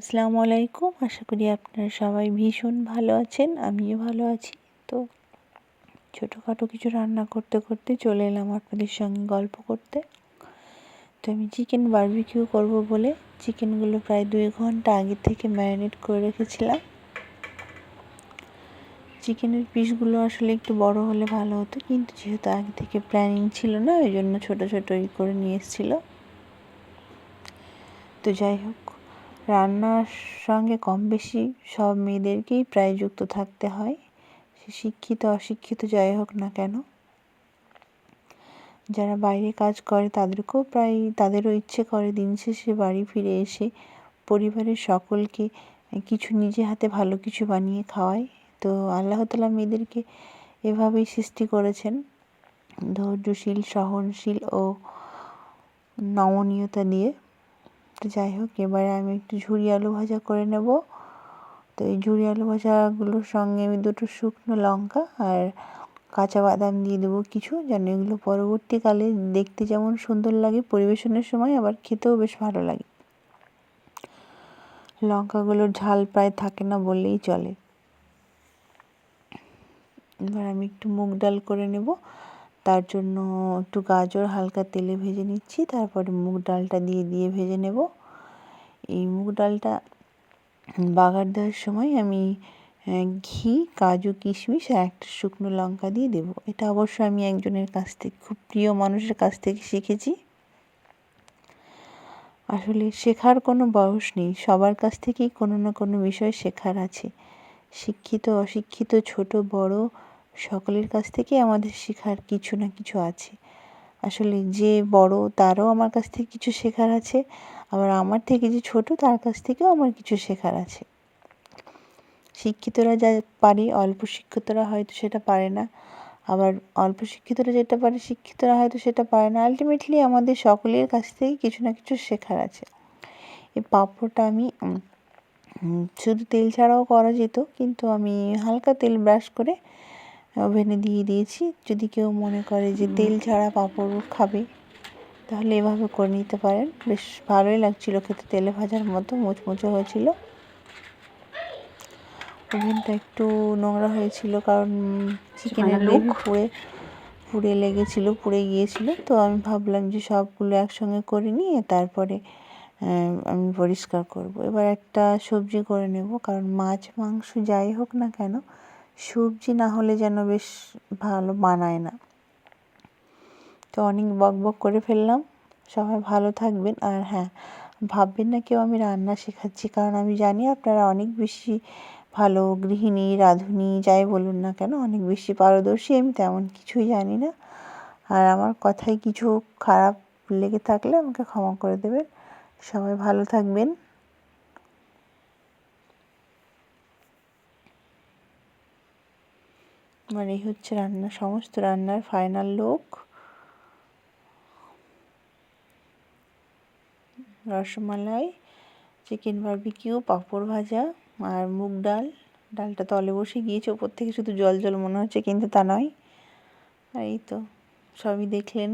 আসসালামু আলাইকুম। আশা করি আপনারা সবাই ভীষণ ভালো আছেন, আমিও ভালো আছি। তো ছোটোখাটো কিছু রান্না করতে করতে চলে এলাম আপনাদের সঙ্গে গল্প করতে। তো আমি চিকেন বারবিকিউ করব বলে চিকেনগুলো প্রায় দুই ঘণ্টা আগে থেকে ম্যারিনেট করে রেখেছিলাম। চিকেনের পিসগুলো আসলে একটু বড় হলে ভালো হতো, কিন্তু যেহেতু আগে থেকে প্ল্যানিং ছিল না, ওই জন্য ছোটো ছোটোই করে নিয়ে এসেছিল। তো যাই হোক রান্নার সঙ্গে কম বেশি সব মেয়েদেরকেই প্রায় যুক্ত থাকতে হয়। সে শিক্ষিত, অশিক্ষিত যাই হোক না কেন। যারা বাইরে কাজ করে তাদেরকেও প্রায়, তাদেরও ইচ্ছে করে দিন শেষে বাড়ি ফিরে এসে পরিবারের সকলকে কিছু নিজে হাতে ভালো কিছু বানিয়ে খাওয়ায়। তো আল্লাহ তালা মেয়েদেরকে এভাবেই সৃষ্টি করেছেন। ধৈর্যশীল, সহনশীল ও নমনীয়তা দিয়ে। তো যাই হোক, এবারে আমি একটু ঝুরি আলু ভাজা করে নেব। তো এই ঝুরি আলু ভাজাগুলোর সঙ্গে আমি দুটো শুকনো লঙ্কা আর কাঁচা বাদাম দিয়ে দেবো কিছু, যেন এগুলো পরবর্তীকালে দেখতে যেমন সুন্দর লাগে পরিবেশনের সময়, আবার খেতেও বেশ ভালো লাগে। লঙ্কাগুলোর ঝাল প্রায় থাকে না বললেই চলে। এবার আমি একটু মুগ ডাল করে নেব। তার জন্য একটু গাজর হালকা তেলে ভেজে নিচ্ছি, তারপরে মুগ ডালটা দিয়ে দিয়ে ভেজে নেব। এই মুগ ডালটা বাগার দেওয়ার সময় আমি ঘি, কাজু, কিশমিশ আর একটা শুকনো লঙ্কা দিয়ে দেব। এটা অবশ্য আমি একজনের কাছ থেকে, খুব প্রিয় মানুষের কাছ থেকে শিখেছি। আসলে শেখার কোনো বয়স নেই, সবার কাছ থেকেই কোনো না কোনো বিষয় শেখার আছে। শিক্ষিত, অশিক্ষিত, ছোট, বড়, সকলের কাছ থেকে আমাদের শেখার কিছু না কিছু আছে। আসলে যে বড়, তারও আমার কাছ থেকে কিছু শেখার আছে। আবার আমার থেকে যে ছোট তার কাছ থেকেও আমার কিছু শেখার আছে। শিক্ষিতরা যা পারে অল্প শিক্ষিতরা হয়তো সেটা পারে না। আবার অল্প শিক্ষিতরা যেটা পারে শিক্ষিতরা হয়তো সেটা পারে না। আলটিমেটলি আমাদের সকলের কাছ থেকে কিছু না কিছু শেখার আছে। এই পাঁপড়টা আমি শুধু তেল ছাড়াও করা যেত কিন্তু আমি হালকা তেল ব্রাশ করে ওভেনে দিয়ে দিয়েছি। যদি কেউ মনে করে যে তেল ছাড়া পাঁপড় খাবে তাহলে এভাবে করে নিতে পারেন। বেশ ভালোই লাগছিল খেতে। তেলে ভাজার মতো মুচমুচে হয়েছিল। ওভেনটা একটু নোংরা হয়েছিল কারণ চিকেনের লোক পুড়ে পুড়ে লেগেছিল পুড়ে গিয়েছিল। তো আমি ভাবলাম যে সবগুলো একসঙ্গে করে নিয়ে তারপরে আমি পরিষ্কার করব। এবার একটা সবজি করে নেব কারণ মাছ মাংস যাই হোক না কেন সবজি না হলে যেন বেশ ভালো মানায় না। তো অনেক বক বক করে ফেললাম। সবাই ভালো থাকবেন। আর হ্যাঁ ভাববেন না কেউ আমি রান্না শেখাচ্ছি। কারণ আমি জানি আপনারা অনেক বেশি ভালো গৃহিণী, রাঁধুনি, যাই বলুন না কেন, অনেক বেশি পারদর্শী। আমি তেমন কিছুই জানি না। আর আমার কথায় কিছু খারাপ লেগে থাকলে আমাকে ক্ষমা করে দেবেন। সবাই ভালো থাকবেন। আমার এই হচ্ছে রান্না, সমস্ত রান্নার final look rasmalai chicken barbecue পাঁপড় ভাজা আর মুগ ডাল। ডালটা তলে বসে গিয়েছে, ওপর থেকে শুধু জল জল মনে হচ্ছে, কিন্তু তা নয়। আর এই তো, সবই দেখলেন।